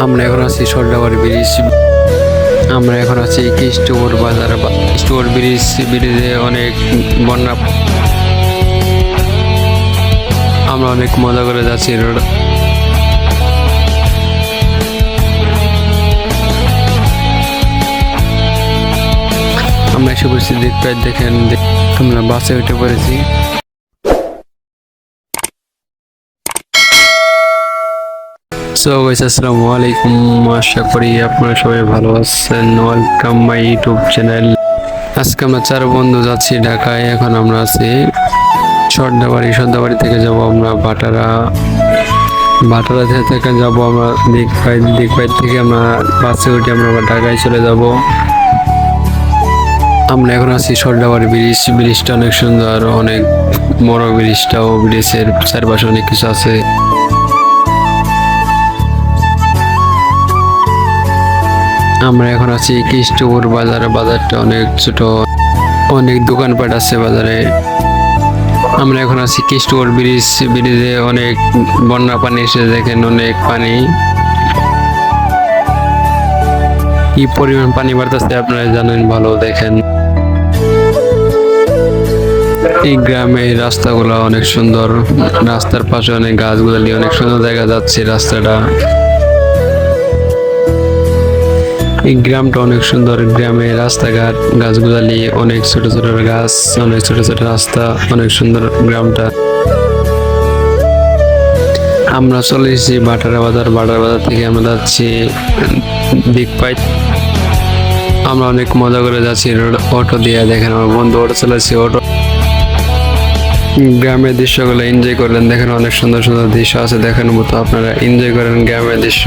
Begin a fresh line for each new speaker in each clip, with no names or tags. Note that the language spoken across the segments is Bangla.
আমরা এখন আছি সর্দাবার ব্রিজ। আমরা এখন আছি কৃষ্ণপুর বাজার কৃষ্ণপুর ব্রিজ, ব্রিজে অনেক বন্যা আমরা অনেক মজা করে যাচ্ছি রোড আমরা এসে দেখতে দেখেন, দেখ- আমরা বাসে উঠে পড়েছি। সো গাইস আসসালামু আলাইকুম। আশা করি আপনারা সবাই ভালো আছেন। ওয়েলকাম মাই ইউটিউব চ্যানেল আজকে আমরা চার বন্ধু যাচ্ছি ঢাকায়। এখন আমরা আছি সর্দাবাড়ি। সর্দাবাড়ি থেকে যাব আমরা ভাটারা ভাটারা থেকে- যাব আমরা দিকপাই দিকপাই থেকে আমরা বাসে উঠে আমরা ঢাকায় চলে যাব। আমরা এখন আছি সর্দাবাড়ি ব্রিজ। ব্রিজটা অনেক সুন্দর, অনেক বড় ব্রিজটাও। ব্রিজের চারপাশে অনেক কিছু আছে। আমরা এখন আছি কৃষ্ণপুর বাজার, বাজারটা অনেক ছোট, অনেক দোকানপাট আছে বাজারে। আমরা এখন আছি কৃষ্ণপুর ব্রিজ, ব্রিজে অনেক বন্যা পানি এসে দেখেন অনেক পানি। কি পরিমাণ পানি বাড়তেছে আপনারা জানেন, ভালো দেখেন। এই গ্রামের রাস্তাগুলো অনেক সুন্দর, রাস্তার পাশে অনেক গাছগুলো নিয়ে অনেক সুন্দর দেখা যাচ্ছে রাস্তাটা। এই গ্রামটা অনেক সুন্দর। গ্রামে রাস্তাঘাট, গাছগুলালি অনেক ছোট ছোট গাছ, অনেক ছোট ছোট রাস্তা, অনেক সুন্দর গ্রামটা। আমরা চলে এসেছি বাটারা বাজার। বাটার বাজার থেকে আমরা যাচ্ছি দিকপাই আমরা অনেক মজা করে যাচ্ছি অটো দিয়ে। দেখেন আমার বন্ধু অটো চলেছে অটো। গ্রামের দৃশ্যগুলো এনজয় করলেন। দেখেন অনেক সুন্দর সুন্দর দৃশ্য আছে। দেখানোর মতো আপনারা এনজয় করেন গ্রামের দৃশ্য।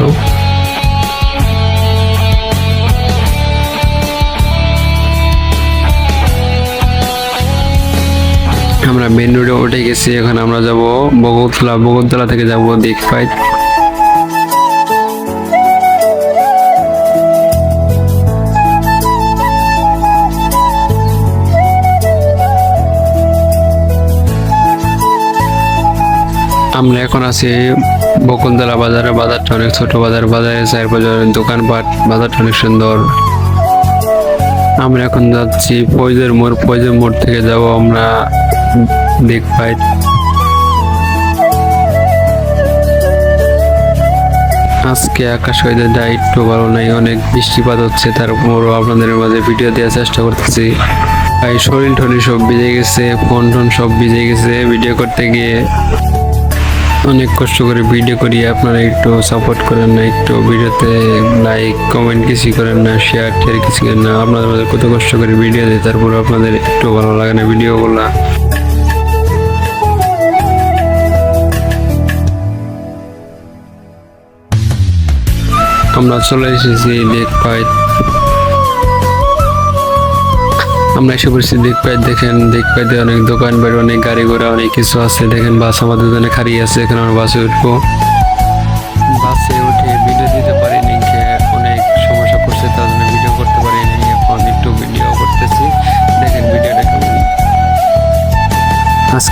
মেন রোডে উঠে গেছি, এখন আমরা যাব বগতলা বগতলা থেকে যাব দিকপাই আমরা এখন আছি বকুলতলা বাজারে, বাজারটা অনেক ছোট বাজার বাজারে চারপাশে দোকানপাট, বাজারটা অনেক সুন্দর। আমরা এখন যাচ্ছি ফৈজের মোড় ফৈজের মোড় থেকে যাব আমরা দিকপাই আজকে আকাশ ওয়েদারটা একটু ভালো নাই, অনেক বৃষ্টিপাত হচ্ছে, তারপরও আপনাদের মাঝে ভিডিও দেওয়ার চেষ্টা করতেছি। ভাই, শরীর টরীর সব ভিজে গেছে, ফোন টোন সব ভিজে গেছে ভিডিও করতে গিয়ে অনেক কষ্ট করে ভিডিও করি আপনারা একটু সাপোর্ট করেন না, একটু ভিডিওতে লাইক কমেন্ট কিছু করেন না শেয়ার টেয়ার কিছু করেন না। আপনাদের মাঝে কত কষ্ট করে ভিডিও দিই তারপর আপনাদের একটু ভালো লাগে না ভিডিওগুলো আমরা চলে এসেছি লেক পাইট আমরা এসে পড়ছি দিক পাইট দেখেন দিক পাইতে অনেক দোকান বাড়ি, অনেক গাড়ি ঘোড়া, অনেক কিছু আছে। দেখেন বাস আমাদের জন্য খাড়ি আছে, এখানে আমরা বাসে উঠবো।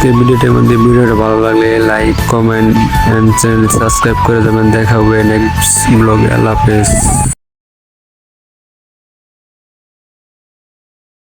আজকের ভিডিওটি মধ্যে ভিডিওটা ভালো লাগলে like, comment and channel subscribe করে দেবেন। দেখা হবে নেক্সট ব্লগে আল্লাহ হাফেজ।